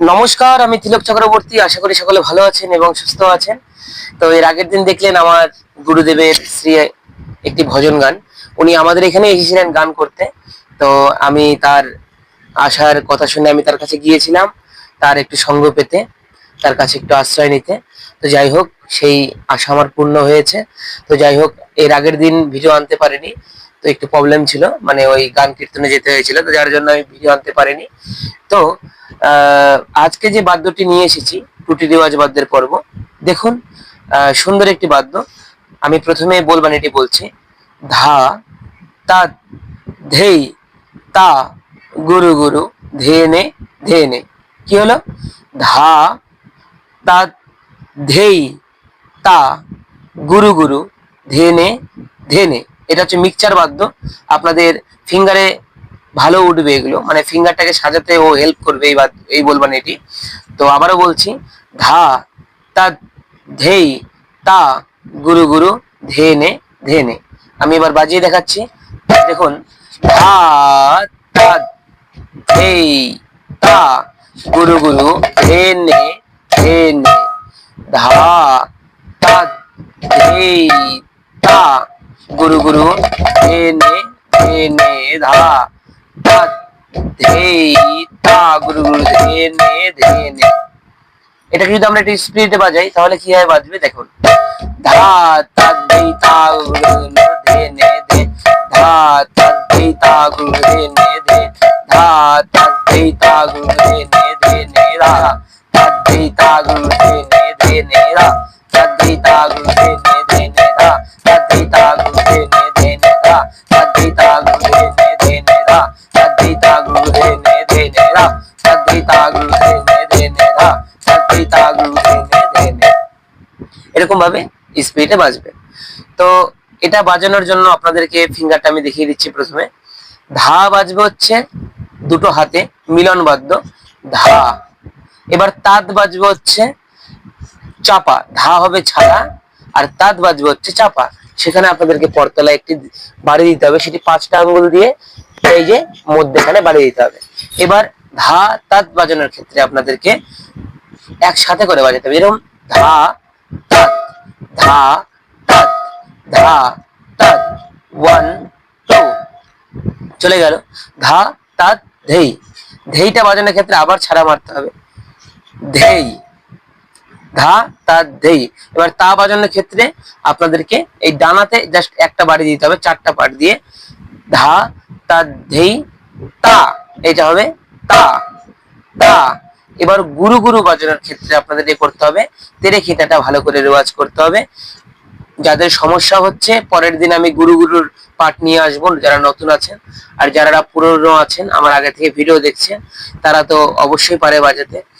নমস্কার, আমি তিলক চক্রবর্তী। আশা করি সকলে ভালো আছেন এবং সুস্থ আছেন। তো এর আগের দিন দেখলেন আমার গুরুদেবের শ্রী একটি ভজন গান। উনি আমাদের এখানে এসেছিলেন গান করতে। তো আমি তার আসার কথা শুনে আমি তার কাছে গিয়েছিলাম, তার একটু সঙ্গ পেতে। তার কাছে একটু আশ্রয় নিতে। তো যাই হোক, সেই আশা আমার পূর্ণ হয়েছে। তো যাই হোক, এর আগের দিন ভিডিও আনতে পারিনি। তো একটু প্রবলেম ছিল মানে ওই গান কীর্তনে যেতে হয়েছিল, তো যার জন্য আমি ভিডিও আনতে পারিনি। তো আজকে যে বাদ্যটি নিয়ে এসেছি, টুটি রেওয়াজ বাদ্যের পর্ব, দেখুন সুন্দর একটি বাদ্য। আমি প্রথমে বলবানিটি বলছি, ধা, তা, ধেই, তা, গুরু গুরু ধেনে ধেনে কি হলো? ধা তা ধেই, তা গুরু গুরু ধেনে ধেনে। এটা হচ্ছে মিক্সচার বাদ্য। আপনাদের ফিঙ্গারে ভালো উঠবে এগুলো। মানে ফিঙ্গারটাকে সাজাতে ও হেল্প করবে এই এই বলবান এটি। তো আবারও বলছি, ধা, তা ধেই, তা গুরু গুরু ধেনে ধেনে। আমি এবার বাজিয়ে দেখাচ্ছি। দেখুন, ধা, তা ধেই, তা গুরু গুরু ধেনে ধেনে ধা তা ধেই তা গুরু গুরু ধেনে ধেনে ধা তা ধেই তা গুরু গুরু ধেনে ধেনে এটাকে যদি আমরা একটু স্পিডে বাজাই, তাহলে কি হয় বাজবে দেখুন। ধা তা ধেই তা গুরু গুরু ধেনে ধে ধা তা ধেই তা গুরু ধেনে ধে ধা তা ধেই তা গুরু ধা গুরু ধেনে ধেনে ধা এরকম ভাবে স্পিডে বাজবে। তো এটা বাজানোর জন্য আপনাদেরকে ফিঙ্গারটা আমি দেখিয়ে দিচ্ছি প্রথমে। ধা বাজবে হচ্ছে দুটো হাতে মিলন বাদ্য ধা এবার তাঁত বাজবে হচ্ছে চাপা ধা হবে ছাড়া, আর তাঁত বাজবে হচ্ছে চাপা। সেখানে আপনাদেরকে পরতলায় একটি বাড়ি দিতে হবে, সেটি পাঁচটা আঙ্গুল দিয়ে এই যে মধ্যেখানে বাড়ি দিতে হবে। এবার ধা তাঁত বাজানোর ক্ষেত্রে আপনাদেরকে একসাথে করে বাজাতে হবে। এরকম ধা তাত ধা তাঁত ধা তাত, ওয়ান, টু, চলে গেল। ধা তাঁত, ধেই। ধেইটা বাজানোর ক্ষেত্রে আবার ছাড়া মারতে হবে। ধেই ধা, তা ধেই এবার তা বাজানোর ক্ষেত্রে আপনাদেরকে এই ডানাতে জাস্ট একটা বাড়ি দিতে হবে, চারটা পাট দিয়ে। ধা, তা ধেই তা, এটা হবে তা তা। এবার গুরু গুরু বাজানোর ক্ষেত্রে আপনাদের এ করতে হবে, তেরে খিতাটা ভালো করে রেওয়াজ করতে হবে। যাদের সমস্যা হচ্ছে, পরের দিন আমি গুরু গুরুর পাঠ নিয়ে আসব, যারা নতুন আছেন। আর যারা পুরনো আছেন, আমার আগে থেকে ভিডিও দেখছেন, তারা তো অবশ্যই পারে বাজাতে।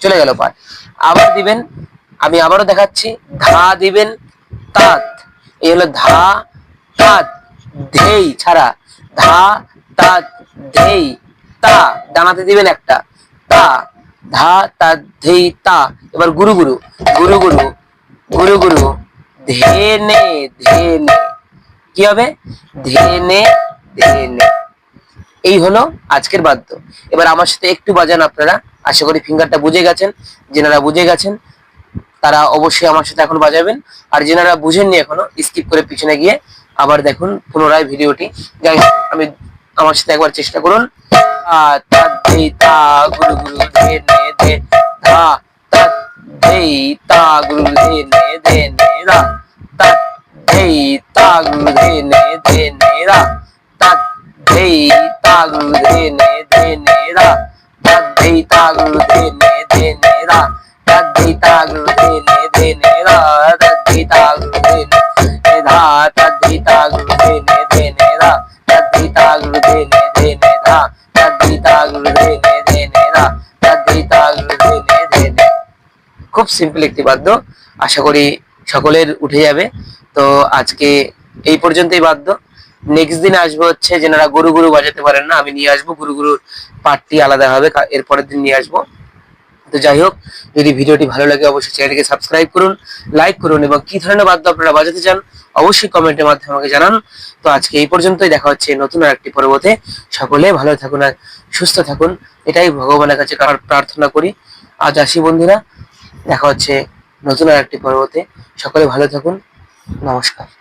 চলে গেল পাঠ আবার দিবেন, আমি আবারও দেখাচ্ছি, ধা দিবেন তাত। এই হলো ধা, তাত, ধেই ছাড়া। ধা, তাত, ধেই, তা, ডানাতে দিবেন একটা। তা, ধা তা ধেই, তা। এবার গুরু গুরু গুরু গুরু গুরু গুরু, ধেনে ধেনে। কি হবে? ধেনে ধেনে। এই হলো আজকের বাদ্য। এবার আমার সাথে একটু বাজান আপনারা। আশা করি ফিঙ্গারটা বুঝে গেছেন যেনারা বুঝে গেছেন তারা অবশ্যই আমার সাথে এখন বাজাবেন। আর যেনারা বুঝেননি এখনও স্কিপ করে পিছনে গিয়ে আবার দেখুন পুনরায় ভিডিওটি। যাই আমি আমার সাথে একবার চেষ্টা করুন। আ, తాగులు తినే తినేరా రద్దీ తాగులు తినే తినేరా రద్దీ తాగులు తినేరా రద్దీ తాగులు తినే తినేరా రద్దీ తాగులు తినే తినేరా రద్దీ తాగులు తినే తినేరా రద్దీ తాగులు తినే తినే খুব সিম্পল একটি বাদ্য আশা করি সকলের উঠে যাবে তো আজকে এই পর্যন্তই বাদ্য নেক্সট দিন আসব হচ্ছে যেনারা গুরু গুরু বাজাতে পারেন না, আমি নিয়ে আসব, গুরু গুরুর পার্টটি আলাদা হবে এরপরের দিন নিয়ে আসব। তো যাই হোক, যদি ভিডিওটি ভালো লাগে অবশ্যই চ্যানেলটিকে সাবস্ক্রাইব করুন লাইক করুন এবং কি ধরনের বাদ্য আপনারা বাজাতে চান, অবশ্যই কমেন্টের মাধ্যমে আমাকে জানান। তো আজকে এই পর্যন্তই, দেখা হচ্ছে নতুন আর একটি পর্বতে। সকলে ভালো থাকুন আর সুস্থ থাকুন, এটাই ভগবানের কাছে কার- প্রার্থনা করি। আজ আসি বন্ধুরা, দেখা হচ্ছে নতুন আর একটি পর্বতে। সকলে ভালো থাকুন, নমস্কার।